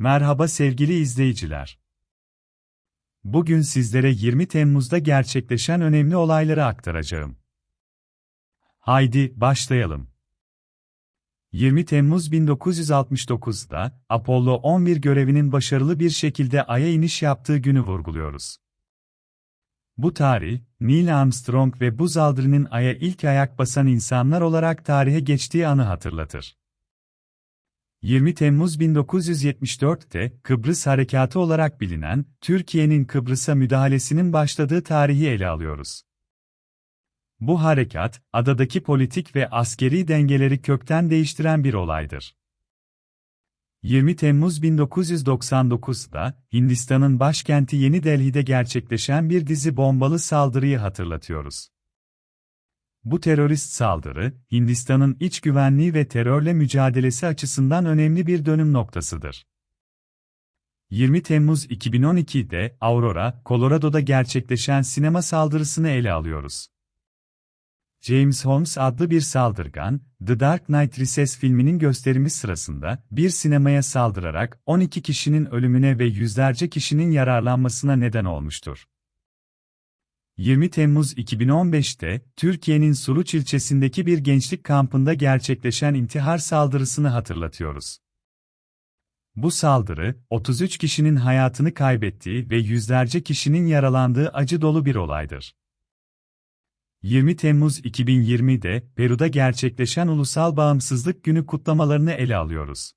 Merhaba sevgili izleyiciler. Bugün sizlere 20 Temmuz'da gerçekleşen önemli olayları aktaracağım. Haydi başlayalım. 20 Temmuz 1969'da Apollo 11 görevinin başarılı bir şekilde Ay'a iniş yaptığı günü vurguluyoruz. Bu tarih, Neil Armstrong ve Buzz Aldrin'in Ay'a ilk ayak basan insanlar olarak tarihe geçtiği anı hatırlatır. 20 Temmuz 1974'te Kıbrıs Harekatı olarak bilinen Türkiye'nin Kıbrıs'a müdahalesinin başladığı tarihi ele alıyoruz. Bu harekat, adadaki politik ve askeri dengeleri kökten değiştiren bir olaydır. 20 Temmuz 1999'da Hindistan'ın başkenti Yeni Delhi'de gerçekleşen bir dizi bombalı saldırıyı hatırlatıyoruz. Bu terörist saldırı, Hindistan'ın iç güvenliği ve terörle mücadelesi açısından önemli bir dönüm noktasıdır. 20 Temmuz 2012'de Aurora, Colorado'da gerçekleşen sinema saldırısını ele alıyoruz. James Holmes adlı bir saldırgan, The Dark Knight Rises filminin gösterimi sırasında bir sinemaya saldırarak 12 kişinin ölümüne ve yüzlerce kişinin yararlanmasına neden olmuştur. 20 Temmuz 2015'te Türkiye'nin Suruç ilçesindeki bir gençlik kampında gerçekleşen intihar saldırısını hatırlatıyoruz. Bu saldırı, 33 kişinin hayatını kaybettiği ve yüzlerce kişinin yaralandığı acı dolu bir olaydır. 20 Temmuz 2020'de Peru'da gerçekleşen Ulusal Bağımsızlık Günü kutlamalarını ele alıyoruz.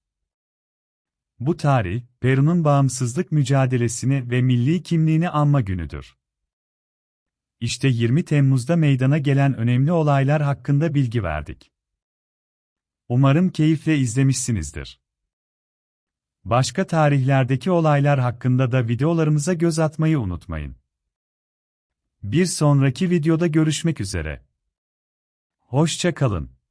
Bu tarih, Peru'nun bağımsızlık mücadelesini ve milli kimliğini anma günüdür. İşte 20 Temmuz'da meydana gelen önemli olaylar hakkında bilgi verdik. Umarım keyifle izlemişsinizdir. Başka tarihlerdeki olaylar hakkında da videolarımıza göz atmayı unutmayın. Bir sonraki videoda görüşmek üzere. Hoşça kalın.